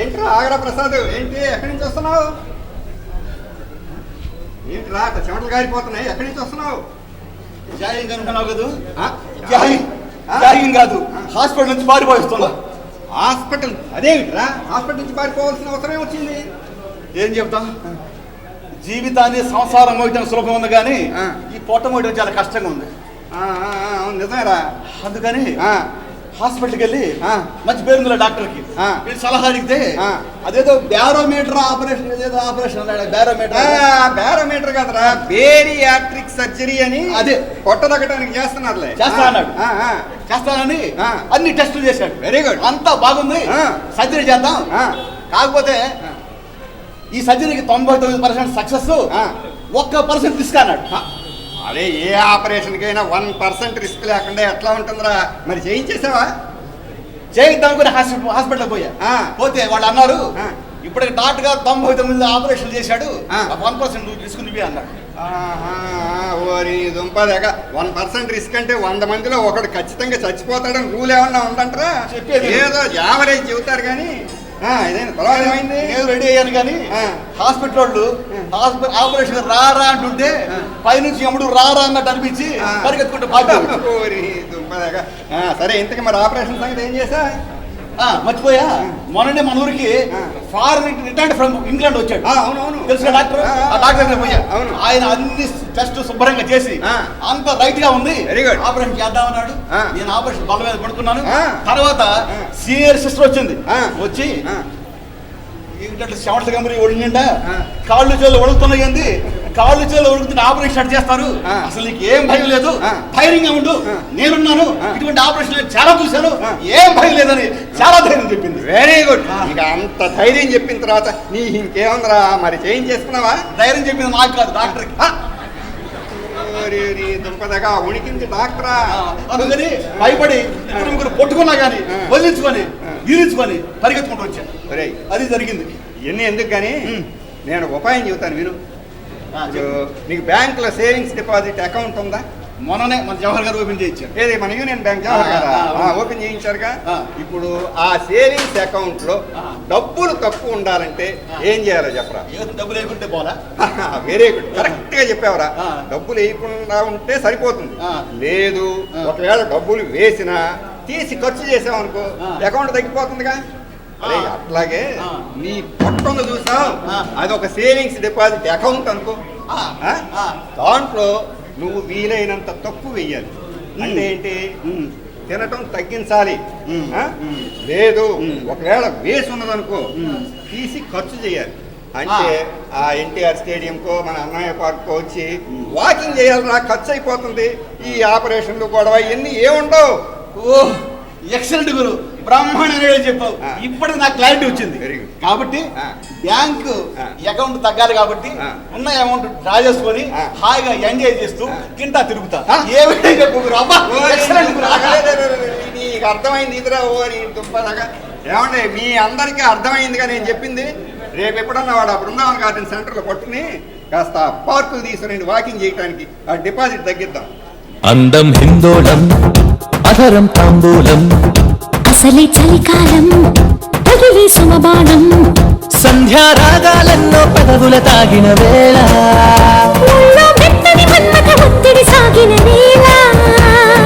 ఏంట్రా ఆగరా ప్రసాద్? ఏంటి? ఎక్కడి నుంచి వస్తున్నావు? ఏంట్రా అట్ట చెమటలు గారిపోతున్నాయి. ఎక్కడి నుంచి వస్తున్నావు? జాయింగ్ అనుకున్నావు కదా? జాయింగ్ కాదు. హాస్పిటల్ నుంచి పారిపోయిస్తున్నా. హాస్పిటల్? అదేమిట్రా? హాస్పిటల్ నుంచి పారిపోవాల్సిన అవసరం వచ్చింది. ఏం చెప్తా? జీవితాన్ని సంసారం మోయటం సులభం ఉంది కానీ. ఈ పొట్ట మోయటం చాలా కష్టంగా ఉంది అవును నిజమేరా అందుకని హాస్పిటల్కి వెళ్ళి. మంచి పేరుందిలే డాక్టర్కి ఆ. వీళ్ళు సలహా అడిగితే. అదేదో బ్యారోమీటర్ ఆపరేషన్ ఏదేదో ఆపరేషన్ బ్యారోమీటర్ బారోమీటర్ కదరా బేరియాట్రిక్ సర్జరీ అని అదే. పొట్ట తగ్గడానికి చేస్తున్నారులే చేస్తా అన్నాడు. చేస్తానని. అన్ని టెస్టులు చేశాడు Very good. అంతా బాగుంది. సర్జరీ చేద్దాం. కాకపోతే. ఈ సర్జరీకి తొంభై తొమ్మిది పర్సెంట్ సక్సెస్. ఒక్క పర్సెంట్ రిస్క్ అన్నాడు. అరే ఏ ఆపరేషన్కైనా వన్ పర్సెంట్ రిస్క్ లేకుండా ఎట్లా ఉంటుందిరా? మరి చేయించేసావా? చేయిద్దాం అనుకుని హాస్పిటల్ హాస్పిటల్ పోయా. పోతే వాళ్ళు అన్నారు ఆ. ఇప్పటికి డాక్టర్ గారు తొంభై తొమ్మిది ఆపరేషన్ చేశాడు. వన్ పర్సెంట్ రిస్క్ నువ్వే అన్నాడు. ఓరి వన్ పర్సెంట్ రిస్క్ అంటే వంద మందిలో ఒకడు ఖచ్చితంగా చచ్చిపోతాడని రూల్ ఏమన్నా ఉందంటారా? చెప్పేది. ఏదో యావరేజ్ చెబుతారు కానీ నేను రెడీ అయ్యాను కానీ. హాస్పిటల్ వాళ్ళు హాస్పిటల్ ఆపరేషన్ రా రా అంటుంటే. పైనుంచి ఎముడు రా రా అన్నట్టు అనిపించి. పరిగెత్తుకుంటూ సరే ఇంతకి మరి ఆపరేషన్ సంగతి ఏం చేసా మర్చిపోయా మొన్ననే మన ఊరికి. ఫారెన్ రిటర్న్ ఫ్రమ్ ఇంగ్లాండ్ వచ్చాడు అవునవును తెలుసు డాక్టర్ ఆ, డాక్టర్ దగ్గర పోయా అవును. ఆయన అన్ని టెస్ట్ శుభ్రంగా చేసి. అంత రైట్గా ఉంది Very good. ఆపరేషన్ చేద్దామన్నాడు. నేను ఆపరేషన్ బల మీద పడుకున్నాను ఆ. తర్వాత. సీనియర్ సిస్టర్ వచ్చింది. వచ్చి ఏంటంటే చెమట గమరి ఒడినిండా. కాళ్ళు చేతులు ఒడుగుతున్నాయి ఏంది కాళ్ళు చేతులు ఒడుగుతుంటే ఆపరేషన్ స్టార్ట్ చేస్తారు. అసలు నీకు ఏం భయం లేదు. ధైర్యంగా ఉండు. నేనున్నాను. ఇటువంటి ఆపరేషన్ చాలా చూశాను. ఏం భయం లేదని చాలా ధైర్యం చెప్పింది వెరీ గుడ్. ఇక అంత ధైర్యం చెప్పిన తర్వాత నీ ఇంకేముందిరా మరి చేయించేసుకున్నావా ధైర్యం చెప్పింది నాకు కాదు ఓరి, దుంపదగా ఉనికింది డాక్టరా అందుకని భయపడి ముగ్గురు కొట్టుకున్నా కానీ. వదిలించుకొని. ఈరించుకొని పరిగెత్తుకుంటూ వచ్చాను అది జరిగింది ఇవన్నీ ఎందుకు కానీ. నేను ఉపాయం చెబుతాను విను. నీకు బ్యాంకులో సేవింగ్స్ డిపాజిట్ అకౌంట్ ఉందా మొన్ననే మన జవహర్ గారు ఓపెన్ చేయించారు ఏది మన యూనియన్ బ్యాంక్ జవహర్. ఆ, ఓపెన్ చేయించారుగా. ఇప్పుడు ఆ సేవింగ్స్ అకౌంట్లో. డబ్బులు తక్కువ ఉండాలంటే. ఏం చేయాలో చెప్పరా ఏదో డబ్బు లేకుంటే పోలా వెరీ కరెక్ట్గా చెప్పావరా. డబ్బులు వేయకుండా ఉంటే సరిపోతుంది. లేదు. ఒకవేళ డబ్బులు వేసినా తీసి ఖర్చు చేసామనుకో. అకౌంట్ తగ్గిపోతుందిగా అరే. అట్లాగే. నీ పొట్టను చూసావు. అది ఒక సేవింగ్స్ డిపాజిట్ అకౌంట్ అనుకో. దాంట్లో నువ్వు వీలైనంత తక్కువ వెయ్యాలి. అంటే ఏంటి. తినటం తగ్గించాలి. లేదు. ఒకవేళ వేసి ఉన్నదనుకో. తీసి ఖర్చు చేయాలి అంటే ఆ ఎన్టీఆర్ స్టేడియంకో మన అన్నయ్య పార్క్కో వచ్చి. వాకింగ్ చేయాలరా ఖర్చు అయిపోతుంది ఈ ఆపరేషన్లు గొడవ ఇవన్నీ ఏముండవు ఓ ఎక్సలెంట్ గురు బ్రహ్మాండంగా చెప్పావు. ఇప్పుడు నాకు క్లారిటీ వచ్చింది. కాబట్టి. బ్యాంకు. అకౌంట్ తగ్గాలి కాబట్టి. ఉన్న అమౌంట్ డ్రా చేసుకొని. హాయిగా ఎంజాయ్ చేస్తూ. తింటా తిరుగుతా. ఏ నీకు అర్థమైంది ఇదిరా ఓ నీ ఏమండి మీ అందరికీ అర్థమైందిగా నేను చెప్పింది రేపు ఎప్పుడన్నా వాడు ఆ బృందావన్ గార్డెన్ సెంటర్లో పట్టుకుని కాస్త పార్కులు తీసుకుని వాకింగ్ చేయడానికి ఆ డిపాజిట్ తగ్గిద్దాం అందం హిందోళం సాదరం తాంబూలం. అసలే చలికాలం తగిలి సమబాణం. సంధ్యారాగాలన్నో పదవుల తాగిన వేళ. సాగిన వేళ.